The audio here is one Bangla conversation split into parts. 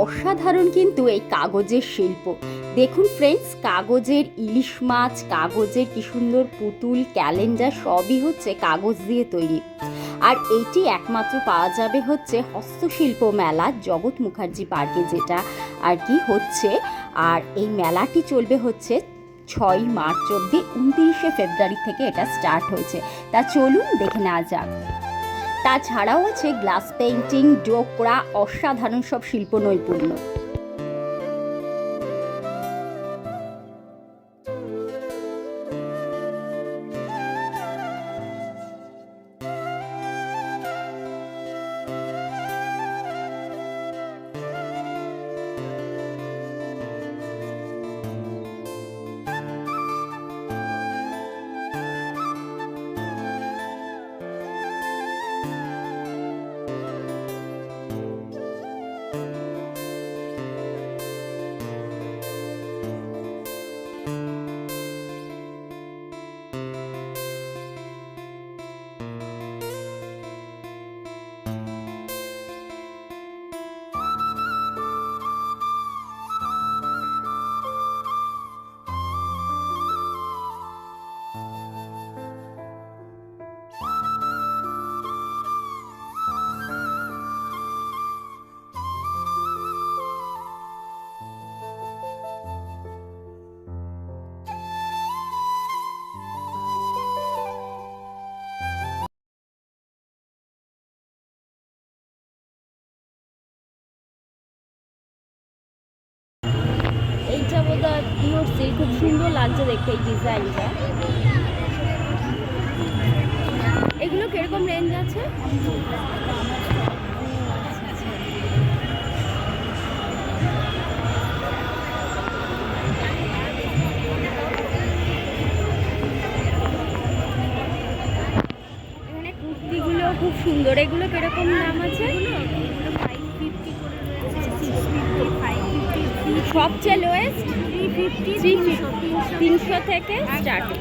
অসাধারণ কিন্তু এই কাগজের শিল্প। দেখুন ফ্রেন্ডস কাগজের ইলিশ মাছ, কাগজের কি সুন্দর পুতুল ক্যালেন্ডার সবই হচ্ছে কাগজ দিয়ে তৈরি। আর এইটি একমাত্র পাওয়া যাবে হচ্ছে হস্তশিল্প মেলা, জগৎ মুখার্জি পার্কে যেটা আর কি হচ্ছে। আর এই মেলাটি চলবে হচ্ছে ছয় মার্চ অবধি, উনতিরিশে ফেব্রুয়ারি থেকে এটা স্টার্ট হয়েছে। তা চলুন দেখে নেওয়া যাক। তাছাড়াও আছে গ্লাস পেইন্টিং ডোকরা অসাধারণ সব শিল্প নৈপুণ্য পিওর খুব সুন্দর লাগছে দেখতে এই ডিজাইনটা। এগুলো কীরকম রেঞ্জ আছে? কুর্তিগুলো খুব সুন্দর। এগুলো কীরকম দাম আছে? সবচেয়ে লোয়েস্ট ফিফটি তিনশো থেকে স্টার্টিং।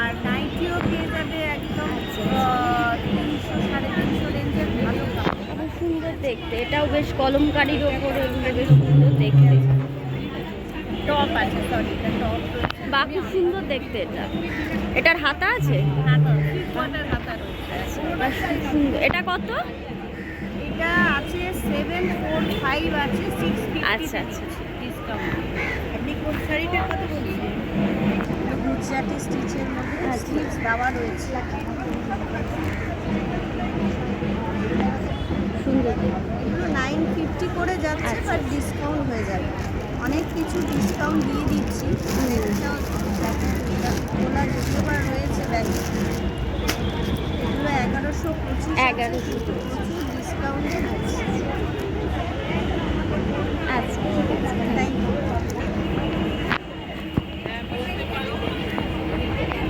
আর নাইটিও পেয়ে যাবে একদম তিনশো সাড়ে তিনশো রেঞ্জের ভালো সুন্দর দেখতে। এটাও বেশ কলমকারির ওপরে এগুলো বেশ সুন্দর দেখতে। টপ আছে সরি এটা টপ বা খুব সুন্দর দেখতে এটা। এটার হাতা আছে? এটা কত? এটা আছে সেভেন ফোর ফাইভ আছে সিক্স আচ্ছা, আচ্ছা। ডিসকাউন্ট শাড়িটার কথা বলছেন গুজরাটি স্টিচের মধ্যে আচ্ছা। স্লিভস দেওয়া রয়েছে। সুন্দর। এগুলো নাইন ফিফটি করে যাচ্ছে আচ্ছা। বাট ডিসকাউন্ট হয়ে যাবে। অনেক কিছু ডিসকাউন্ট দিয়ে দিচ্ছি। ওলা যদিও রয়েছে ব্যাগে। এগুলো এগারোশো পঁচিশ। এগারোশো ডিসকাউন্টে আছে আচ্ছা থ্যাংক ইউ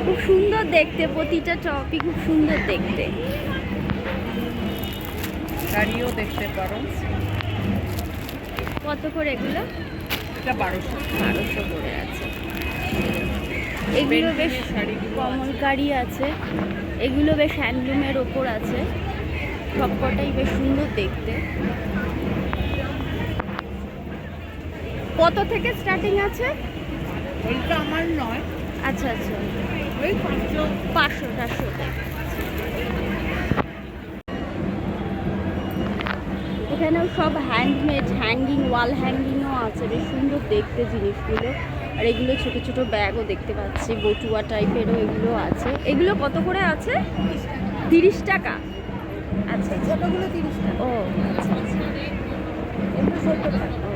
খুব সুন্দর দেখতে প্রতিটা টপই খুব সুন্দর দেখতে। শাড়িও দেখতে পারো। কত করে এগুলো? এটা বারোশো। বারোশো করে আছে। এগুলো বেশ কমলকারি আছে। এগুলো বেশ হ্যান্ডলুমের ওপর আছে। সবকটাই বেশ সুন্দর দেখতে। কত থেকে স্টার্টিং আছে? ওইটা আমার নয়। আচ্ছা আচ্ছা। ওই পাঁচশো টাশো এখানেও সব হ্যান্ডমেড হ্যাঙ্গিং ওয়াল হ্যাঙ্গিংও আছে বেশ সুন্দর দেখতে জিনিসগুলো। আর এগুলো ছোট ছোট ব্যাগও দেখতে পাচ্ছি বটুয়া টাইপেরও এগুলো আছে। এগুলো কত করে আছে? তিরিশ টাকা। আচ্ছা আচ্ছা। ছোটোগুলো তিরিশ টাকা। ও আচ্ছা আচ্ছা। এগুলো সত্তর টাকা।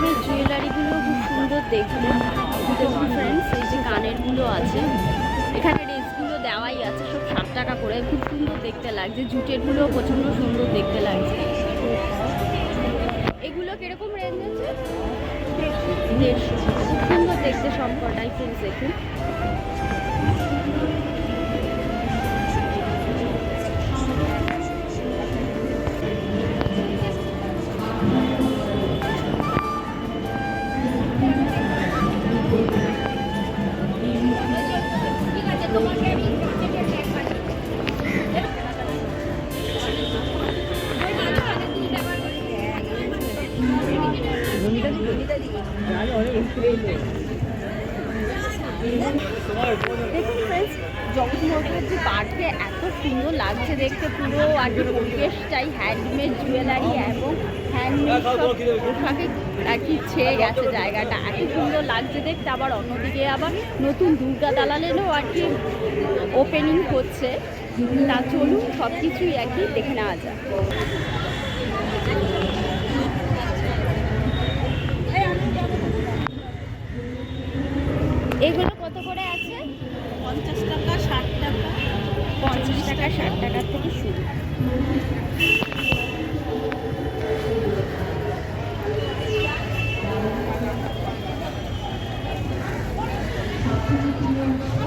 হ্যান্ডমেড জুয়েলারিগুলো খুব সুন্দর দেখতে। ফ্রেন্ডস এই যে কানেরগুলো আছে। এখানে রেসগুলো দেওয়াই আছে, সব ষাট টাকা করে। খুব সুন্দর দেখতে লাগছে। জুটেরগুলো প্রচণ্ড সুন্দর দেখতে লাগছে। এগুলো কীরকম রেঞ্জ আছে? দেড়শো। খুব সুন্দর দেখতে সব কটাই ফ্রেন্ডস দেখুন। দেখুন ফ্রেন্ডস জগন্নাথের যে পার্কে এত সুন্দর লাগছে দেখতে, পুরো আর কি পরিবেশটাই হ্যান্ডমেড জুয়েলারি এবং হ্যান্ডমেড সব পোশাকে ছেয়ে গেছে জায়গাটা। এত সুন্দর লাগছে দেখতে, আবার অন্যদিকে আবার নতুন দুর্গা দালালেরও আর কি ওপেনিং হচ্ছে। তা চলুন সব কিছুই আর কি দেখে নেওয়া যায় এগুলো কত করে আছে? পঞ্চাশ টাকা ষাট টাকা। পঞ্চাশ টাকা ষাট টাকার থেকে শুরু। আমার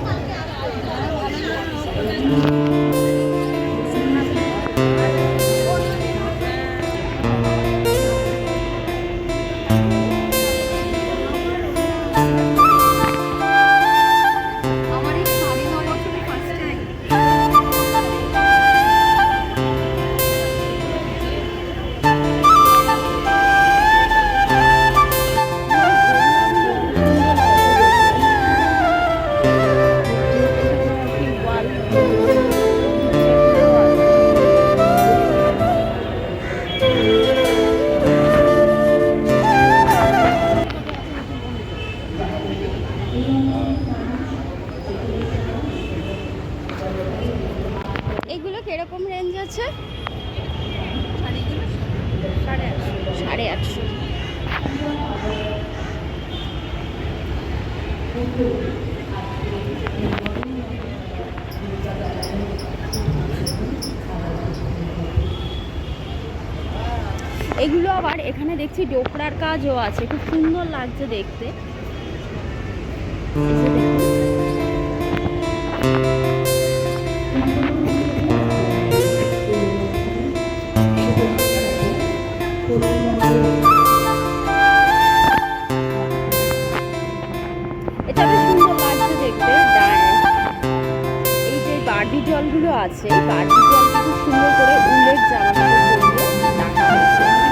রেঞ্জ আছে। সাড়ে আটশো। এগুলো আবার এখানে দেখছি ডোকরার কাজও আছে। খুব সুন্দর লাগছে দেখতে। বেবি জলগুলো আছে বার্বি জল খুব সুন্দর করে উল্লেখ জামা রাখা